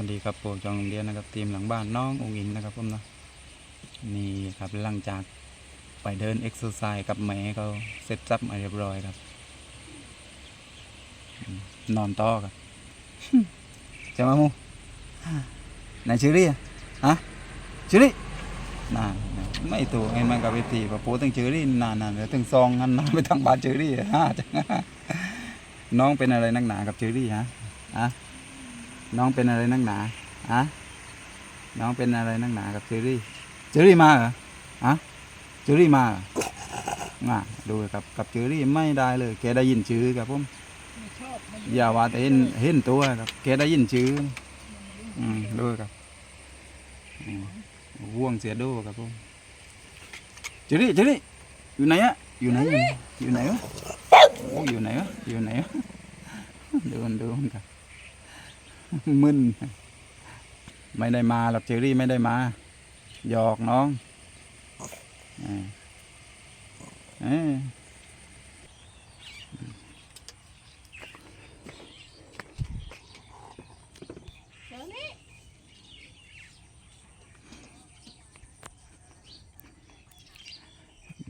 วันดีครับผมจองโรงเรียนนะครับทีมหลังบ้านน้ององอิงนะครับผมนะนี่ครับหลังจากไปเดินเอ็กซ์ไซส์กับแม่เขาเสร็จจับมาเรียบร้อยครับ นอนต่อครับจะมามูไหนชื่อรี่อะฮะชื่อรี่น่าไม่ตัวเห็นมันกับไปตีพอโพตั้งชื่อรี่นานๆแล้วถึงซองกันนอนไปทางบานชื่อรี่ฮะน้องเป็นอะไรนักหนากับชื่อรี่ฮะฮะ น้องเป็นอะไรนักหนาอะน้องเป็นอะไรนักหนากับเจอรี่ เจอรี่มาเหรออะเจอรี่มาเหรอน่ะดูกับกับเจอรี่ไม่ได้เลย แกได้ยินชื่อครับผมอบมันอย่าว่าแต่เห็นเห็นตัวครับแกได้ยินชื่ออืมดูครับว่วงเสียดูครับผมเจอรี่เจอรี่อยู่ไหนอะอยู่ไหนอยู่ไหนอยู่ไหนวะโอ้อยู่ไหนวะอยู่ไหนวะดูมันดูมันครับ มึนไม่ได้มาหรอกเจอรี่ไม่ได้มา หยอกน้องเอ้ย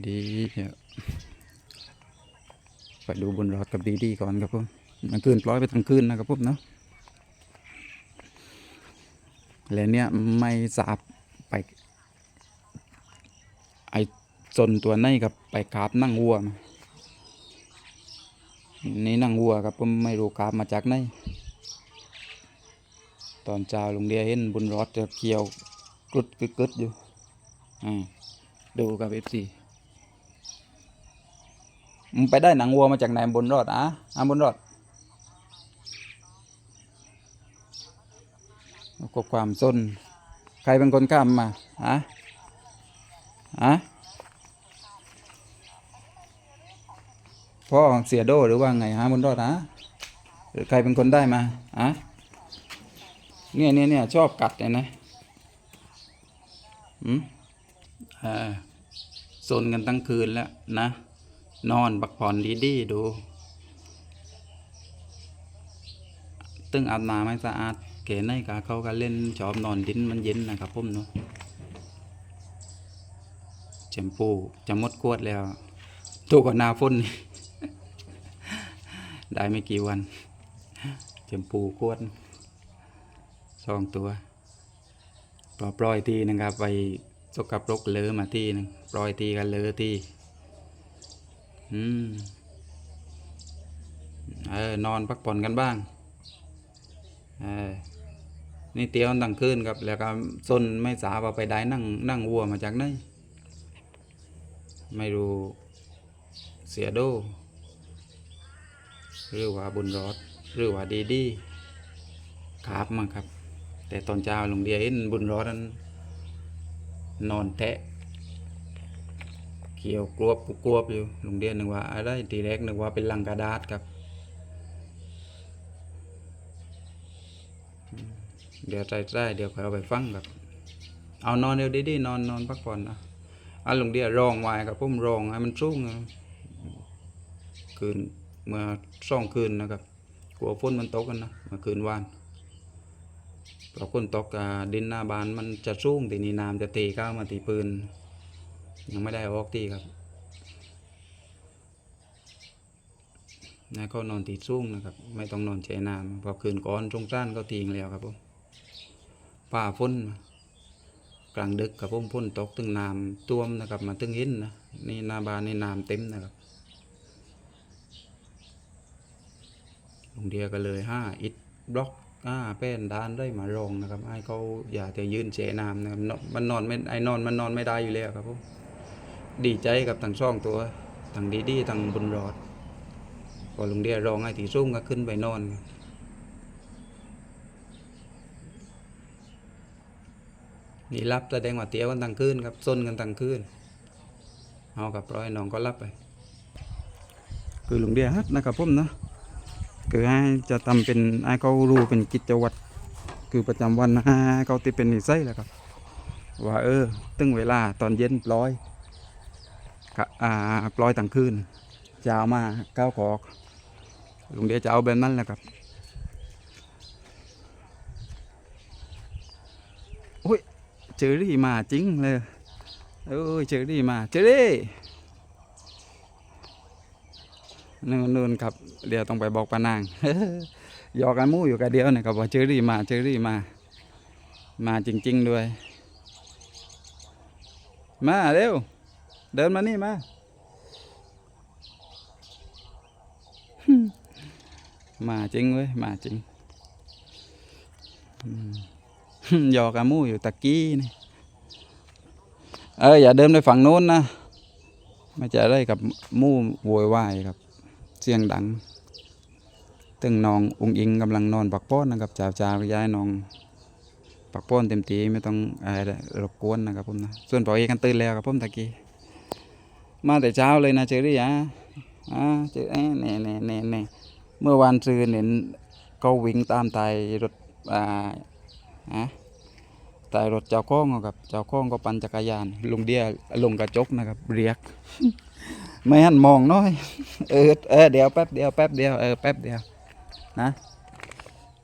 ดีเดี๋ยไปดูบนรถกับดีดีก่อนครับผมมันคืนปล่อยไปทั้งคืนนะครับผมเนาะ แล้วเนี่ยไม่สาบไป ไอจนตัวในกับไปกราบนั่งวัวมานี่นั่งวัวครับผมไม่รู้กราบมาจากไหนตอนเช้าลุงเดียเห็นบุญรอดจะเกี่ยวกรุดกึดกึดอยู่อดูกับเอฟซีมึงไปได้หนังวัวมาจากไหนบุญรอดอะอะบุญรอด ก็ความสนใครเป็นคนข้ามมาฮะฮะพ่อของเสียโดหรือว่าไงฮะบนรอดฮะหรือใครเป็นคนได้มาฮะเนี่ยเนี่ยเนี่ยชอบกัดเนี่ยนะอืมอ่าซนกันตั้งคืนแล้วนะ นอนบักผ่อนดีๆดู ตึงอาบน้ำให้สะอาด เก๋ในกาเขาก็เล่นชอบนอนดินมันเย็นนะครับผมเนาะแชมพูจะหมดขวดแล้วถูกกว่าหนาฝนนี่ได้ไม่กี่วันแชมพูขวดสองตัวปล่อยปล่อยทีนึงครับไปสกปรกเลอะมาทีหนึงปล่อยทีกันเลอะทีอืมเออนอนพักผ่อนกันบ้าง เออ นี่เตี้ยวตั้งคืนครับ แล้วก็ซนไม่สาว่าไปได้นั่งนั่งวัวมาจากไหนไม่รู้เสียโดหรือว่าบุญรอดหรือว่าดีดีครับมาครับ แต่ตอนเช้าลุงเดียเห็นบุญรอดนั้นนอนแทะเขียวกรวบกรวบอยู่ลุงเดียนึกว่าอะไรทีแรกนึกว่าเป็นลังกระดาษครับ เดี๋ยวใจใจเดี๋ยวคอยเอาไปฟังครับเอานอนเดี๋ยวดีๆนอนนอนพักผ่อนนะอันลุงเดียรองไว้ครับผมรองให้มันสูงคืนเมื่อสองคืนนะครับกลัวฝนมันตกกันนะเมื่อคืนวานเพอฝนตกอ่าดินหน้าบานมันจะสูงทีนีน้ำจะตีเข้ามาตีปืน ยังไม่ได้ออกตีครับนะเขานอนตีสูงนะครับ ไม่ต้องนอนใจน้ำพอคืนก่อนสงกรานก็ตีงแล้วครับผม ป่าฝนกลางดึกกับผมฝนตกถึงน้ำท่วมนะครับ มาถึงหินนะนี่นาบานนี่น้ำเต็มนะครับลุงเดียก็เลยห้าอิดบล็อกห้าแป้นด้านได้มารองนะครับไอ้เขาอย่าแต่ยืนเฉน้ำนะครับมันนอนไม่ไอ้นอนมันนอนไม่ได้อยู่แล้วครับผมดีใจกับทั้งช่องตัวทั้งดีดีทั้งบุญรอดพอลุงเดียรองไอ้ตีซุ่มก็ขึ้นไปนอนครับ นี่รับแสดงว่าเตี้ยวกันตั้งคืนครับซนกันตั้งคืนเอากับร้อยน้องก็รับไป คือหลวงเดียฮัดนะครับผมเนาะคือให้จะทำเป็นให้เขารู้เป็นกิจวัตรคือประจำวันให้เขาติเป็นนิสัยแหละครับ ว่าเออตึงเวลาตอนเย็นปล่อยกะอ่าปล่อยตั้งคืนจะเอามาก้าวขอกหลวงเดียจะเอาแบบนั้นแหละครับ เจอรี่มาจริงเลยเอ้ยเจอรี่มาเจอรี่นู่นนู่นครับ เดี๋ยวต้องไปบอกปานางหยอกกันหมู่อยู่กับเดียวเนะครับว่าเจอรี่มาเจอรี่มา มาจริง ๆ ด้วย มาเร็ว เดินมานี่มามาจริงเว้ยมาจริง อืม หยอกกับหมู่อยู่ตะกี้นี่เอออย่าเดินไปฝั่งโน้นนะไม่จะได้กับมู่โวยวายครับ เสียงดัง ตึงนองอุงอิงกำลังนอนปักป้อนนะครับจ่าจ่าย้ายนองปักป้อนเต็มทีไม่ต้องอะไรรบกวนนะครับผมนะส่วนปอเอกกันตื่นแล้วครับผมตะกี้มาแต่เช้าเลยนะเจอรี่อะอ่าเจอเอ้ยเน่เน่เน่เน่เมื่อวานซืนเห็นก็วิ่งตามตายรถอ่า ฮะตายรถเจ้าข้องอะครับ เจ้าข้องก็ปั่นจักรยาน ลุงเดียลงกระจกนะครับ เรียก ไม่หันมองน้อย เออเออเดี๋ยวแป๊บเดียวแป๊บเดียวเออแป๊บเดียวนะ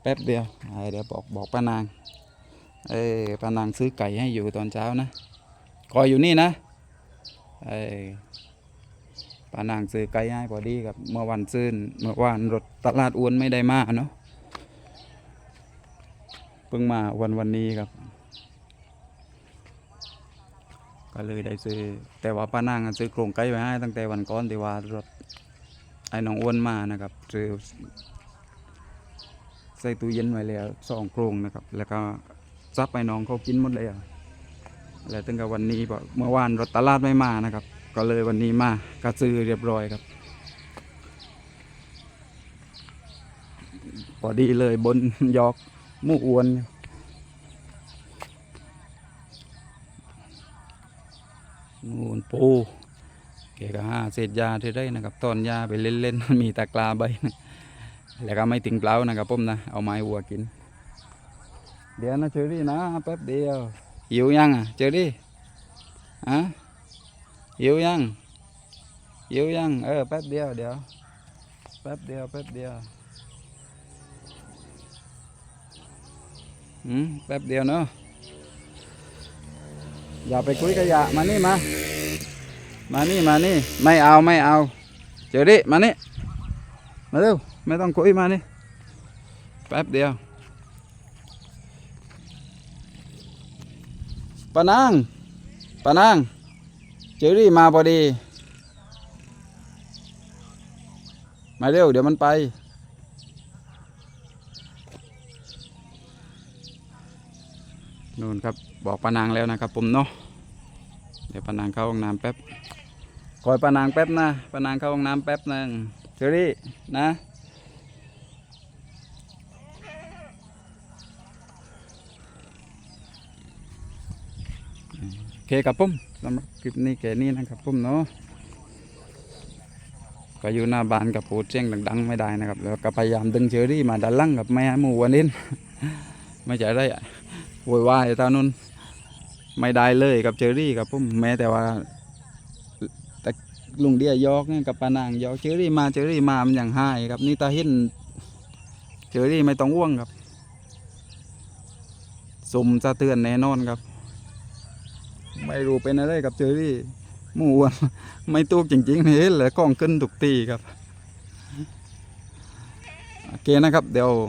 แป๊บเดียวเอเดี๋ยวบอกบอกป้านาง เออป้านางซื้อไก่ให้อยู่ตอนเช้านะคอยอยู่นี่นะเออป้านางซื้อไก่ให้พอดีครับ เมื่อวันซื้นเมื่อวานรถตลาดอ้วนไม่ได้มาเนาะ เพิ่งมาวันวันนี้ครับ ก็เลยได้ซื้อ แต่ว่าป้านางซื้อโครงไก่ไว้ให้ตั้งแต่วันก่อนที่ว่ารถไอ้น้องอ้วนมานะครับซื้อใส่ตู้เย็นไว้แล้วสองโครงนะครับ แล้วก็ซับไปน้องเขากินหมดเลยแล้วตั้งแต่วันนี้เมื่อวานรถตลาดไม่มานะครับ ก็เลยวันนี้มาก็ซื้อเรียบร้อยครับพอดีเลยบนยอก มู่อวนนูนปูแกก็หาเศษยาที่ได้นะครับตอนยาไปเล่นๆมันมีตะกราใบนะแล้วก็ไม่ถึงเปล่านะครับผมนะเอาไม้วัวกิน เดี๋ยวนะเชอรี่นะแป๊บเดียวหิวยังอะเชอรี่อะหิวยังหิวยังเออแป๊บเดียวเดี๋ยวแป๊บเดียวแป๊บเดียว อืมแป๊บเดียวเนาะอย่าไปคุยขยะมานี่มา มานี่มานี่ ไม่เอาไม่เอา เจอดิมานี่ มาเร็วไม่ต้องคุยมานี่ แป๊บเดียวปานางปานางเจอรี่มาพอดี มาเร็วเดี๋ยวมันไป นู่นครับบอกปานางแล้วนะครับ ผมเนาะเดี๋ยวปานางเข้าห้องน้ำแป๊บคอยปานางแป๊บนะปานางเข้าห้องน้ำแป๊บนึงเจอรี่นะโอเคครับผมสำหรับคลิปนี้แค่นี้นะครับผมเนาะก็อยู่หน้าบ้านกับพูดเสียงดังๆไม่ได้นะครับ แล้วก็พยายามดึงเชอรี่มาด้านหล่างกับแม่หมูวันนี้ไม่ใจะได้ โวยวายตอนนู้นไม่ได้เลยกับเจอรี่กับผมแม้แต่ว่าแต่ลุงเดียยอกเนี่ยกับปานางยอกเจอรี่มาเจอรี่มามันอย่างหายครับ นี่ตาเห็นเจอรี่ไม่ต้องว่วงครับสมสะเตือนแน่นอนครับ ไม่รู้เป็นอะไรกับเจอรี่หมูอะไม่ตูกจริงๆเห็นเลยกล้องขึ้นทุกตีครับโอเคนะครับ เดี๋ยว อ่า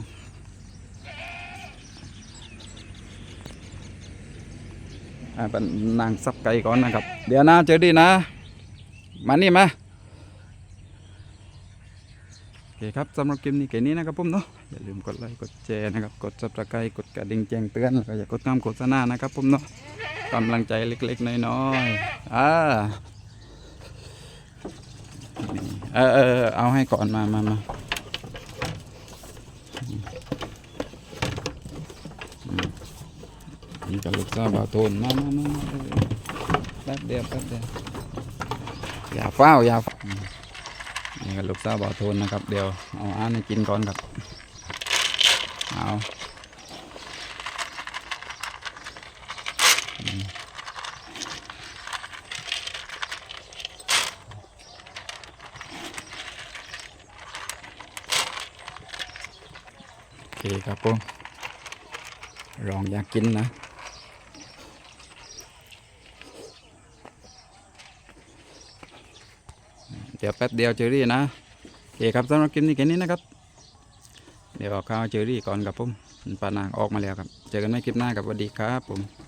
เป็นนางซับไก่ก่อนนะครับ เดี๋ยวนะเจอดีนะ มานี่มาโอเคครับสำหรับคลิปนี้แค่นี้นะครับผมเนาะอย่าลืมกดไลค์กดแชร์นะครับ กด subscribe กดกระดิ่งแจ้งเตือนแล้วก็อย่ากดข้ามโฆษณานะครับผมเนาะกำลังใจเล็กๆน้อยๆอ่าเออเออเออเอาให้ก่อนมามามา นี่ก็ลูกสาวบาโทนมามามามาเออแป๊บเดียวแป๊บเดียวอย่าเฝ้าอย่านี่กลูกสาวบาโทนนะครับ เดี๋ยวเอาอาหารให้กินก่อนครับเอาโอเคครับผมลองอยากกินนะ ดี๋ยวแป๊บเดียวเจอรี่นะโอเคครับสำหรับคลิปนี้แค่นี้นะครับ เดี๋ยวเอาข้าวเจอรี่ก่อนกับผมปานางออกมาแล้วครับ เจอกันใหม่คลิปหน้ากับสวัสดีครับผม